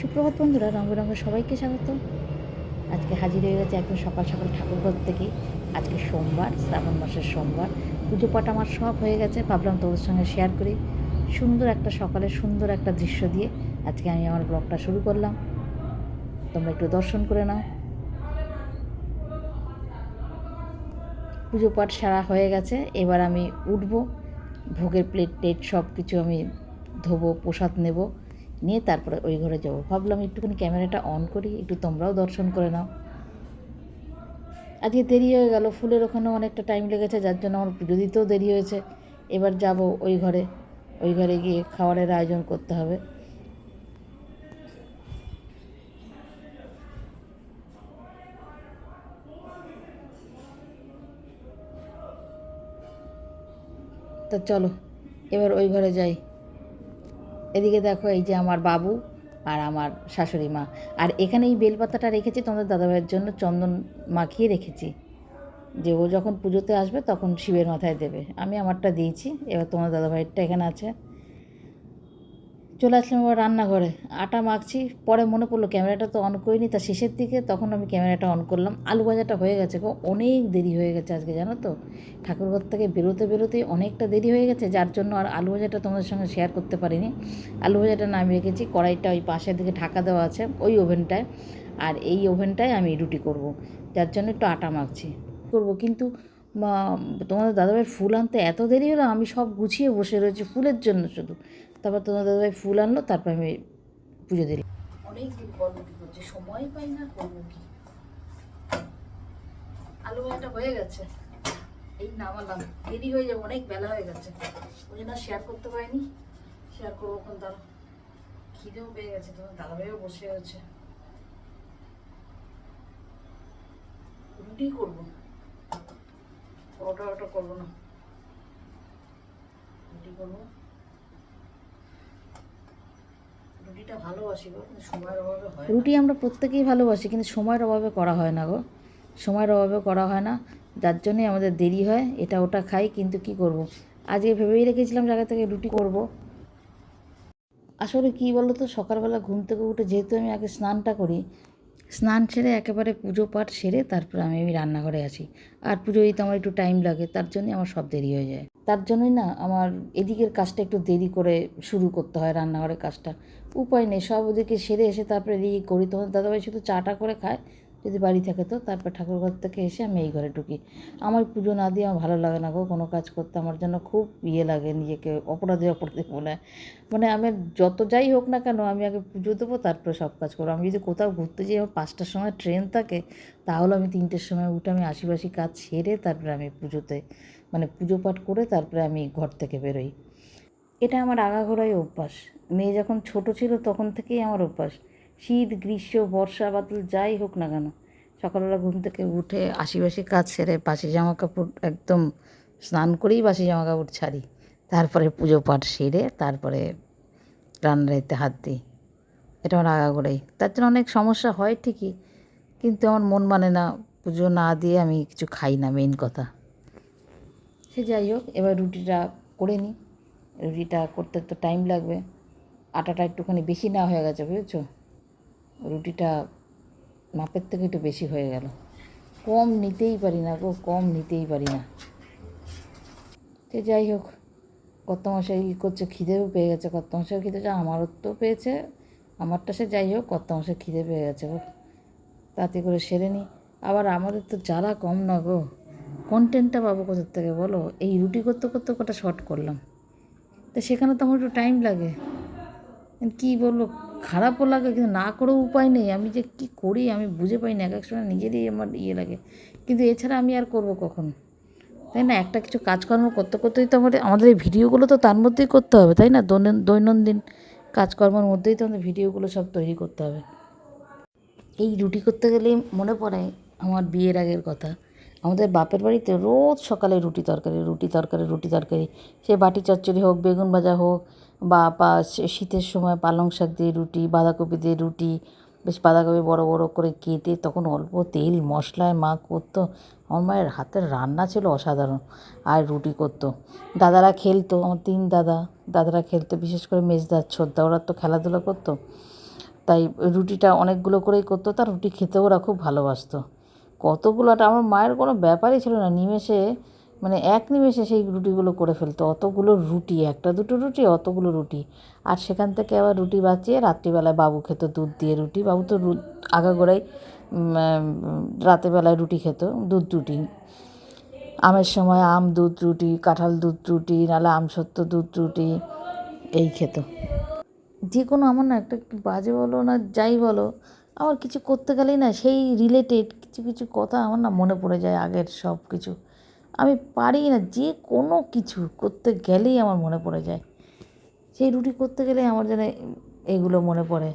সুপ্রভাত বন্ধুরা রঙ রঙে সবাইকে স্বাগত। আজকে হাজির হয়ে গেছে একদম সকাল সকাল ঠাকুরঘর থেকে। আজকে সোমবার, শ্রাবণ মাসের সোমবার। পুজো পাঠ আমার সব হয়ে গেছে, ভাবলাম তোদের সঙ্গে শেয়ার করি। সুন্দর একটা সকালে সুন্দর একটা দৃশ্য দিয়ে আজকে আমি আমার ব্লগটা শুরু করলাম। তোমরা একটু দর্শন করে নাও। পুজো পাঠ সারা হয়ে গেছে, এবার আমি উঠব, ভোগের প্লেট টেট সব কিছু আমি ধোবো, প্রসাদ নেব। নিয়ে তারপরে ওই ঘরে যাব। ভাবলাম একটুখানি ক্যামেরাটা অন করি, একটু তোমরাও দর্শন করে নাও। আজকে দেরি হয়ে গেল, ফুলের ওখানেও অনেকটা টাইম লেগেছে, যার জন্য আমার পুজো দিতেও দেরি হয়েছে। এবার যাব ওই ঘরে ওই ঘরে গিয়ে খাবারের আয়োজন করতে হবে। তা চলো, এবার ওই ঘরে যাই। এদিকে দেখো এই যে আমার বাবু আর আমার শাশুড়ি মা। আর এখানে এই বেলপাতাটা রেখেছি তোমাদের দাদাভাইয়ের জন্য, চন্দন মাখিয়ে রেখেছি। যে ও যখন পুজোতে আসবে তখন শিবের মাথায় দেবে। আমি আমারটা দিয়েছি, এবার তোমার দাদাভাইয়েরটা এখানে আছে। চলে আসলাম আবার রান্নাঘরে। আটা মাখছি, পরে মনে পড়ল ক্যামেরাটা তো অন করিনি, তা শেষের দিকে তখন আমি ক্যামেরাটা অন করলাম। আলু ভাজাটা হয়ে গেছে গো, অনেক দেরি হয়ে গেছে আজকে, জানো তো? ঠাকুরঘর থেকে বেরোতে বেরোতেই অনেকটা দেরি হয়ে গেছে, যার জন্য আর আলু ভাজাটা তোমাদের সঙ্গে শেয়ার করতে পারিনি। আলু ভাজাটা নামিয়ে রেখেছি, কড়াইটা ওই পাশের দিকে ঢাকা দেওয়া আছে, ওই ওভেনটায়। আর এই ওভেনটায় আমি রুটি করব, যার জন্য একটু আটা মাখছি। করব কিন্তু তোমাদের দাদাভাইয়ের ফুল আনতে এত দেরি হলো, আমি সব গুছিয়ে বসে রয়েছি ফুলের জন্য শুধু। তারপর তোমার দাদাভাই ফুল আনলো, তারপর আমি পুজো দিলাম। অনেক দিন পর রুটি করছি সময় পাই না করব কি আলু ভাজাটা হয়ে গেছে। এই নামালাম, দেরি হয়ে যাবে, অনেক বেলা হয়ে গেছে। ওই জন্য শেয়ার করতে পারিনি। শেয়ার করব এখন তার খিদেও পেয়ে গেছে, তোমার দাদাভাইও বসে আছে। রুটি করব। পরোটা ওটা করব না। রুটি করব রুটিটা ভালোবাসি গো কিন্তু সময়ের অভাবে হয় রুটি আমরা প্রত্যেকেই ভালোবাসি, কিন্তু সময়ের অভাবে করা হয় না গো সময়ের অভাবে করা হয় না, যার জন্যই আমাদের দেরি হয়, এটা ওটা খাই, কিন্তু কি করব। আজকে ভেবেই রেখেছিলাম জায়গা থেকে রুটি করব। আসলে কি বলো তো সকালবেলা ঘুম থেকে উঠে যেহেতু আমি আগে স্নানটা করি, স্নান সেরে একেবারে পুজো পাঠ সেরে তারপরে আমি রান্নাঘরে আসি আর পুজো দিতে আমার একটু টাইম লাগে, তার জন্যই আমার সব দেরি হয়ে যায় তার জন্যই না আমার এদিকের কাজটা একটু দেরি করে শুরু করতে হয় রান্নাঘরের কাজটা। উপায় নেই, সব ওদিকে সেরে এসে তারপরে এদিকে করি। তোমার দাদাভাই শুধু চাটা করে খায় যদি বাড়ি থাকে তো তারপর ঠাকুরঘর থেকে এসে আমি এই ঘরে ঢুকি। আমার পুজো না দিয়ে আমার ভালো লাগে না গো, কোনো কাজ করতে আমার জন্য খুব ইয়ে লাগে নিজেকে, অপরাধে অপরাধে মনে হয়। মানে আমি যত যাই হোক না কেন আমি আগে পুজো দেবো, তারপরে সব কাজ করব। আমি যদি কোথাও ঘুরতে যাই, আমার পাঁচটার সময় ট্রেন থাকে, তাহলে আমি তিনটের সময় উঠে আমি আশিপাশি কাজ সেরে তারপরে আমি পুজোতে মানে পুজো পাঠ করে তারপরে আমি ঘর থেকে বেরোই। এটা আমার আগাগোড়াই অভ্যাস। মেয়ে যখন ছোট ছিল তখন থেকেই আমার অভ্যাস। শীত, গ্রীষ্ম, বর্ষা, বাদল, যাই হোক না কেন, সকালবেলা ঘুম থেকে উঠে আশিবাসি কাজ সেরে বাসি জামা কাপড় একদম স্নান করেই বাসি জামা কাপড় ছাড়ি। তারপরে পুজো পাঠ সেরে তারপরে রান্নাইতে হাত দিই। এটা আমার আগাগোড়াই তার জন্য অনেক সমস্যা হয় ঠিকই, কিন্তু আমার মন মানে না, পুজো না দিয়ে আমি কিছু খাই না মেইন কথা। সে যাই হোক, এবার রুটিটা করে নিই। রুটিটা করতে তো টাইম লাগবে। আটাটা একটুখানি বেশি না হয়ে গেছে, বুঝেছ? রুটিটা মাপের থেকে একটু বেশি হয়ে গেল। কম নিতেই পারি না গো, কম নিতেই পারি না। সে যাই হোক কত মশাই ই করছে, খিদেও পেয়ে গেছে। কত মশাই খিদে আমারও তো পেয়েছে, আমারটা সে যাই হোক কত মশাই খিদে পেয়ে গেছে গো। তাতে করে সেরে নিই আবার আমাদের তো জ্বালা কম না গো। কন্টেন্টটা পাবো কোথার থেকে বলো? এই রুটি করতে করতে কটা শর্ট করলাম। তো সেখানে তো আমার একটু টাইম লাগে। কী বলব? খারাপও লাগে, কিন্তু না করেও উপায় নেই। আমি যে কী করি, আমি বুঝে পাই না, এক এক সময় নিজেরই আমার ইয়ে লাগে। কিন্তু এছাড়া আমি আর করব কখন? তাই না? একটা কিছু কাজকর্ম করতে করতেই তো আমাদের আমাদের এই ভিডিওগুলো তো তার মধ্যেই করতে হবে, তাই না? দৈনন্দিন কাজকর্মের মধ্যেই তো আমাদের ভিডিওগুলো সব তৈরি করতে হবে। এই রুটি করতে গেলেই মনে পড়ে আমার বিয়ের আগের কথা। আমাদের বাপের বাড়িতে রোজ সকালে রুটি তরকারি রুটি তরকারি রুটি তরকারি। সে বাটি চচ্চড়ি হোক, বেগুন ভাজা হোক বা পা শীতের সময় পালং শাক দিয়ে রুটি, বাঁধাকপি দিয়ে রুটি, বেশ বাঁধাকপি বড় বড় করে কেটে তখন অল্প তেল, মশলায় মা করতো আমার মায়ের হাতের রান্না ছিল অসাধারণ। আর রুটি করতো। দাদারা খেলতো, আমার তিন দাদা। দাদারা খেলতো, বিশেষ করে মেজদা ছোদ্দা, ওরা তো খেলাধুলা করতো। তাই রুটিটা অনেকগুলো করেই করতো। তার রুটি খেতে ওরা খুব ভালোবাসতো। কতগুলো আমার মায়ের কোনো ব্যাপারই ছিল না। নিমেষে মানে এক নিমেষে সেই রুটিগুলো করে ফেলতো। অতগুলো রুটি, একটা দুটো রুটি, অতগুলো রুটি। আর সেখান থেকে আবার রুটি বাঁচিয়ে রাত্রিবেলায় বাবু খেত দুধ দিয়ে রুটি। বাবু তো রু আগাগোড়াই রাতেরবেলায় রুটি খেত, দুধ রুটি। আমের সময় আম দুধ রুটি, কাঁঠাল দুধ রুটি, নাহলে আম সত্য দুধ রুটি, এই খেত। যে কোনো আমার না একটু বাজে বলো না যাই বলো, আমার কিছু করতে গেলেই না সেই রিলেটেড কিছু কিছু কথা আমার না মনে পড়ে যায় আগের সব কিছু আমি পারি না, যে কোনো কিছু করতে গেলেই আমার মনে পড়ে যায়। সেই রুটি করতে গেলে আমার যেন এগুলো মনে পড়ে।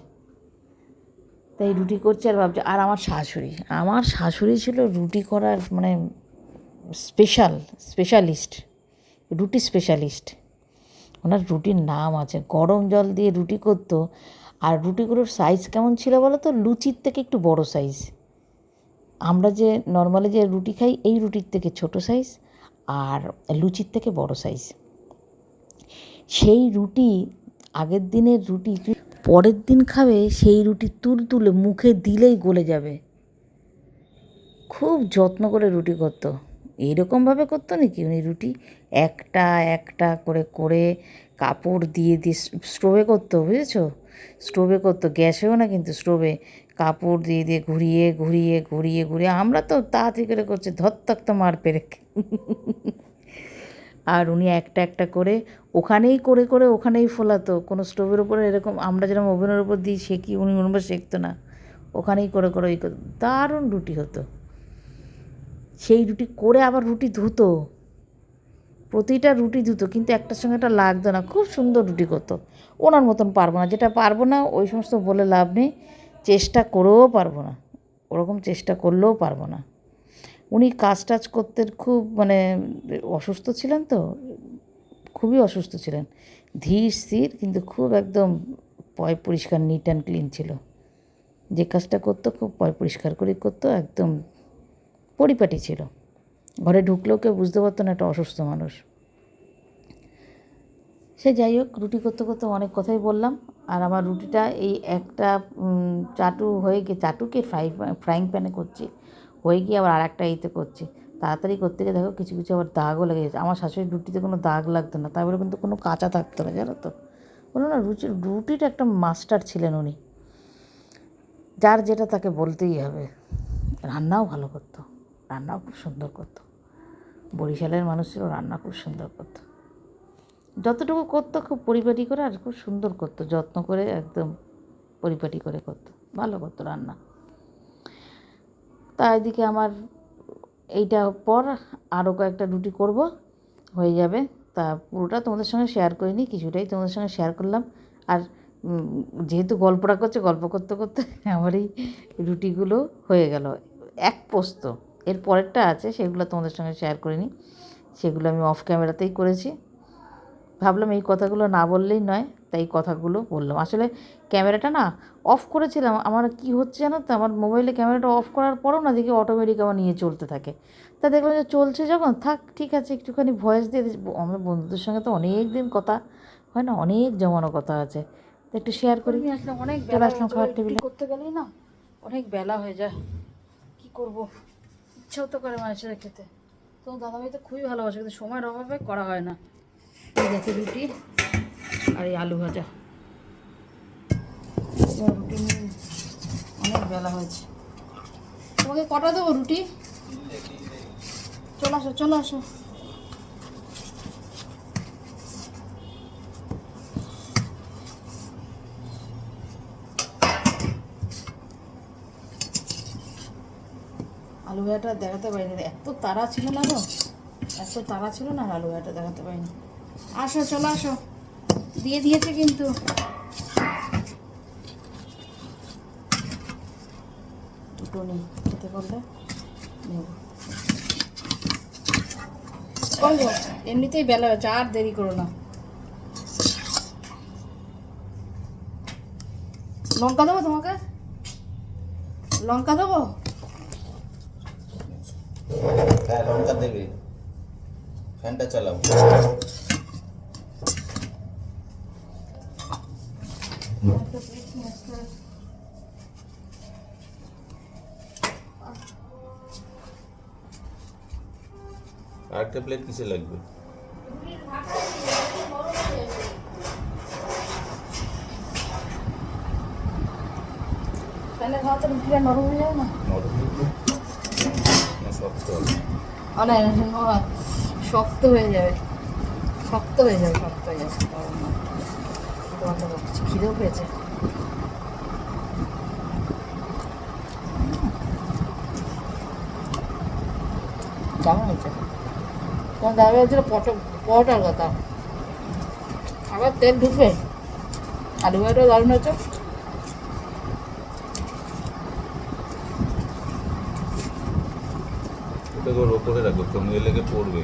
তাই রুটি করছে আর ভাবছি, আর আমার শাশুড়ি আমার শাশুড়ি ছিল রুটি করার মানে স্পেশাল স্পেশালিস্ট রুটি স্পেশালিস্ট ওনার রুটির নাম আছে, গরম জল দিয়ে রুটি করতো। আর রুটিগুলোর সাইজ কেমন ছিল বলো তো লুচির থেকে একটু বড় সাইজ আমরা যে নর্মালি যে রুটি খাই, এই রুটির থেকে ছোট সাইজ আর লুচির থেকে বড় সাইজ সেই রুটি, আগের দিনের রুটি পরের দিন খাবে, সেই রুটি তুল তুলে মুখে দিলেই গলে যাবে। খুব যত্ন করে রুটি করতো। এইরকমভাবে করতো নাকি উনি রুটি একটা একটা করে করে কাপড় দিয়ে দিয়ে স্টোভে করতো, বুঝেছ? স্টোভে করতো, গ্যাসেও না কিন্তু স্টোভে কাপড় দিয়ে দিয়ে ঘুরিয়ে ঘুরিয়ে ঘুরিয়ে ঘুরিয়ে, আমরা তো তাড়াতাড়ি করে করছি, ধত্তাক তো মার পেরে আর উনি একটা একটা করে, ওখানেই করে করে ওখানেই ফোলাতো, কোনো স্টোভের উপরে এরকম আমরা যেরকম ওভেনের উপর দিই শেখি উনি ওর উপর শেখতো না? ওখানেই করে করে ওই দারুণ রুটি হতো। সেই রুটি করে আবার রুটি ধুতো। প্রতিটা রুটি ধুতো, কিন্তু একটার সঙ্গে একটা লাগতো না। খুব সুন্দর রুটি করতো। ওনার মতন পারব না, যেটা পারব না, ওই সমস্ত বলে লাভ নেই। চেষ্টা করেও পারব না। ওরকম চেষ্টা করলেও পারব না। উনি কাজ টাজ করতে খুব মানে অসুস্থ ছিলেন তো, খুবই অসুস্থ ছিলেন। ধীর স্থির কিন্তু খুব একদম পয় পরিষ্কার নিট অ্যান্ড ক্লিন ছিল। যে কাজটা করতো খুব পয় পরিষ্কার করে করতো, একদম পরিপাটি ছিল। ঘরে ঢুকলেও কেউ বুঝতে পারতো না একটা অসুস্থ মানুষ। সে যাই হোক, রুটি করতে করতে অনেক কথাই বললাম। আর আমার রুটিটা এই একটা চাটু হয়ে গিয়ে, চাটুকে ফ্রাই ফ্রাইং প্যানে করছি। হয়ে গিয়ে আবার আর একটা ইতে করছি। তাড়াতাড়ি করতে গিয়ে দেখো কিছু কিছু আবার দাগও লেগে গেছে। আমার শাশুড়ির রুটিতে কোনো দাগ লাগতো না। তারপরে কিন্তু কোনো কাঁচা থাকতো না, জানো তো। বলো না, রুচি রুটির একটা মাস্টার ছিলেন উনি। যার যেটা তাকে বলতেই হবে। রান্নাও ভালো করতো। রান্নাও খুব সুন্দর করতো। বরিশালের মানুষ ছিল রান্না খুব সুন্দর করতো। যতটুকু করতো খুব পরিপাটি করে আর খুব সুন্দর করতো। যত্ন করে একদম পরিপাটি করে করতো। ভালো করতো রান্না। তা এদিকে আমার এইটা পর আরও কয়েকটা রুটি করব, হয়ে যাবে। তা পুরোটা তোমাদের সঙ্গে শেয়ার করিনি, কিছুটাই তোমাদের সঙ্গে শেয়ার করলাম। আর যেহেতু গল্পটা করছে, গল্প করতে করতে আমার এই রুটিগুলো হয়ে গেল। এক পোস্ত। এর পরেরটা আছে, সেগুলো তোমাদের সঙ্গে শেয়ার করিনি। সেগুলো আমি অফ ক্যামেরাতেই করেছি। ভাবলাম এই কথাগুলো না বললেই নয় তাই কথাগুলো বললাম। আসলে ক্যামেরাটা না অফ করেছিলাম আমার কি হচ্ছে জানো তো? আমার মোবাইলে ক্যামেরাটা অফ করার পরও না দেখি অটোমেটিক আমার নিয়ে চলতে থাকে। তা দেখলাম যে চলছে যখন থাক ঠিক আছে একটুখানি ভয়েস দিয়ে। আমার বন্ধুদের সঙ্গে তো অনেক দিন কথা হয় না অনেক জমানো কথা আছে। তো একটু শেয়ার করি। আসলাম অনেক চলে আসলাম খাবার টেবিলে করতে গেলেই না অনেক বেলা হয়ে যায়। কি করব? ইচ্ছাও তো করে মানুষের খেতে। তো দাদা দাদাভাই তো খুবই ভালোবাসে কিন্তু সময়ের অভাবে করা হয় না। এই গেছে রুটি আর এই আলু ভাজা। রুটি অনেক বেলা হয়েছে। তোমাকে কটা দেবো রুটি? চলে আসো চলে আসো। আলু ভাজাটা দেখাতে পারিনি। এত তাড়া ছিল না তো এত তাড়া ছিল না আলু ভাজাটা দেখাতে পারিনি। আসো, চলে আসো। দিয়ে দিয়েছে কিন্তু। দুটো নেই খেতে নেব। এমনিতেই বেলা হয়েছে, আর দেরি করো না। লঙ্কা দেবো তোমাকে? লঙ্কা দেবো? হ্যাঁ লঙ্কা দেবে। ফ্যানটা চালাও একটা পিস নিয়ে আসতে হবে। চারটে প্লেট কিসে লাগবে? হয়ে শক্ত হয়ে যাবে। শক্ত হয়ে যাবে শক্ত হয়ে যাবে। খিদেও পেয়েছে। কেমন হয়েছে? তোমার দাদা বলছিল পটো পরোটার কথা। আবার তেল ঢুকবে। আলু ভাইটাও দারুণ ওপরে রাখো কমিয়ে লেগে পড়বে।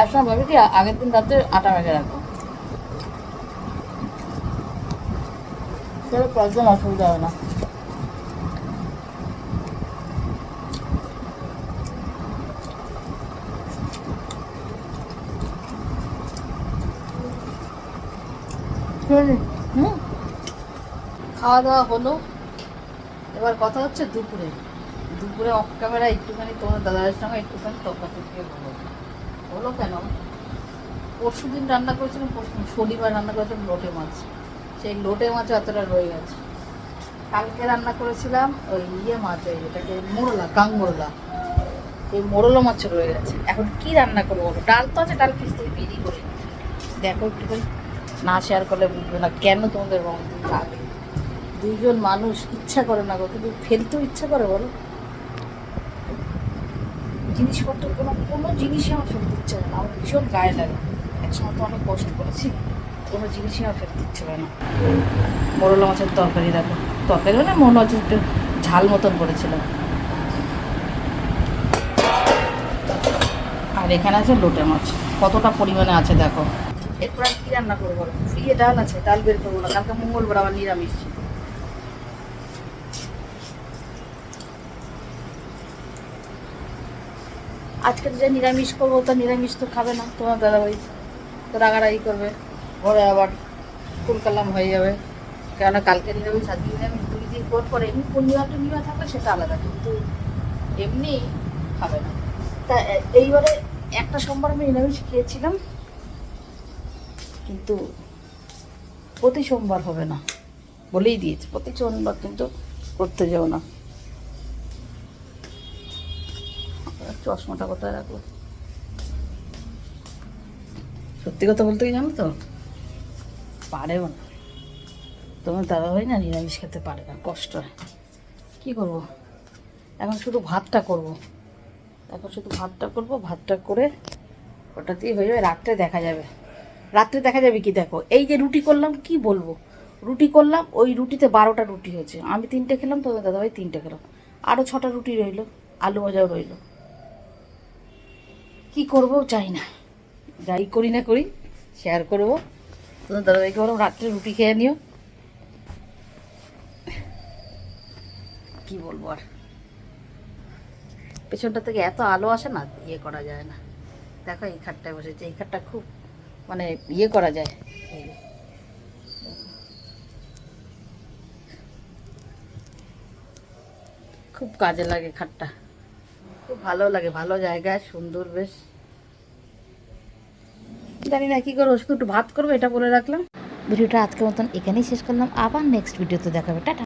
একসময় ভাবি কি আগের দিন রাতে আটা মেখে রাখব। তাহলে প্রবলেম অসুবিধা হবে না। হুম। খাওয়া দাওয়া হলো। এবার কথা হচ্ছে দুপুরে। দুপুরে অফ ক্যামেরা একটুখানি তোমার দাদার সঙ্গে একটুখানি তফাতফি হলো। হলো কেন? পরশু দিন রান্না করেছিলাম, পরশু শনিবার রান্না করেছিলাম লোটে মাছ। সেই লোটে মাছ অতটা রয়ে গেছে। কালকে রান্না করেছিলাম ওই ইয়ে মাছ ওই এটাকে মোরলা কাং মোরলা। এই মোরলা মাছ রয়ে গেছে। এখন কি রান্না করব বলো? ডাল তো আছে, ডাল পিস থেকে বেরিয়ে করে দেখো একটুখানি। না শেয়ার করলে বুঝবে না কেন তোমাদের রং লাগে দুইজন মানুষ ইচ্ছা করে না গো, কিন্তু ফেলতেও ইচ্ছা করে বলো। জিনিসপত্র, কোনো কোনো জিনিসই আমার ফেলতে ইচ্ছে হয় না। আমার ভীষণ গায়ে লাগে। একসময় তো অনেক কষ্ট করেছি। কোনো জিনিসই আমার ফেলতে ইচ্ছে হয় না। মোরলা মাছের তরকারি দেখো। তরকারি মানে মনে হচ্ছে একটু ঝাল মতন করেছিলাম। আর এখানে আছে লোটে মাছ। কতটা পরিমাণে আছে দেখো। এরপর আর কি রান্না করব ফ্রিয়ে ডাল আছে, ডাল বের করব না, কালকে মঙ্গলবার আবার নিরামিষ। আজকে যে নিরামিষ করব, তা নিরামিষ তো খাবে না তোমার দাদাভাই। তো রাগারাগি করবে। ঘরে আবার কুলকালাম হয়ে যাবে। কেননা কালকে নিরামিষ, আজকে নিরামিষ, দুই দিন পর পর এমনি পূর্ণিমা টূর্ণিমা থাকলে সেটা আলাদা, কিন্তু এমনি খাবে না। তা এইবারে একটা সোমবার আমি নিরামিষ খেয়েছিলাম। কিন্তু প্রতি সোমবার হবে না, বলেই দিয়েছে। প্রতি সোমবার কিন্তু করতে যাও না। চশমাটা কোথায় রাখব? সত্যি কথা বলতে জানো তো? পারেও না। তোমার দাদা ভাই না নিরামিষ খেতে পারে না, কষ্ট হয়। কী করব? এখন শুধু ভাতটা করব। এখন শুধু ভাতটা করব, ভাতটা করে ওটাতেই হয়ে যাবে, রাত্রে দেখা যাবে। রাত্রে দেখা যাবে কি দেখো, এই যে রুটি করলাম, কি বলব? রুটি করলাম, ওই রুটিতে বারোটা রুটি হয়েছে। আমি তিনটে খেলাম তোমার দাদাভাই তিনটে খেলাম আরও ছটা রুটি রইল, আলু ভাজাও রইল। কি করব চাই না। যাই করি না করি শেয়ার করব। তোমার দাদাভাইকে বললাম, রাত্রে রুটি খেয়ে নিও। কি বলব আর? পেছনটা থেকে এত আলো আসে না ইয়ে করা যায় না। দেখো এই খাটটায় বসেছে, এই খাটটা খুব মানে ইয়ে করা যায়। খুব কাজে লাগে খাটটা। খুব ভালো লাগে ভালো জায়গা সুন্দর বেশ। জানি না কি করব শুধু একটু ভাত করব এটা বলে রাখলাম। ভিডিওটা আজকের মতন এখানেই শেষ করলাম। আবার নেক্সট ভিডিওতে দেখাবে টাটা।